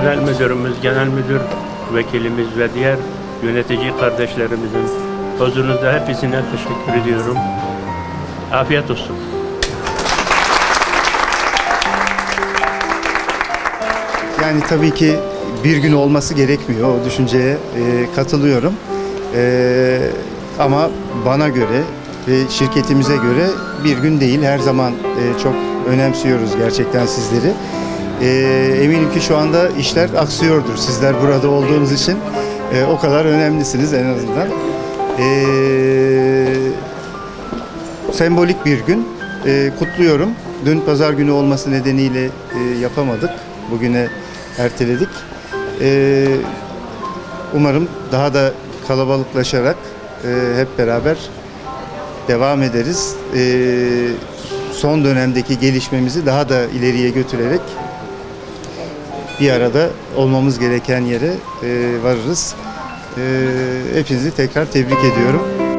müdürümüz, genel müdür vekilimiz ve diğer yönetici kardeşlerimizin huzurunuzda hepsine teşekkür ediyorum. Afiyet olsun. Yani tabii ki bir gün olması gerekmiyor. O düşünceye e, katılıyorum. E, ama bana göre ve şirketimize göre bir gün değil. Her zaman e, çok önemsiyoruz gerçekten sizleri. E, eminim ki şu anda işler aksıyordur. Sizler burada olduğunuz için e, o kadar önemlisiniz en azından. E, sembolik bir gün. E, kutluyorum. Dün pazar günü olması nedeniyle e, yapamadık. Bugüne erteledik. E, umarım daha da kalabalıklaşarak e, hep beraber devam ederiz. E, son dönemdeki gelişmemizi daha da ileriye götürerek bir arada olmamız gereken yere e, varırız. E, hepinizi tekrar tebrik ediyorum.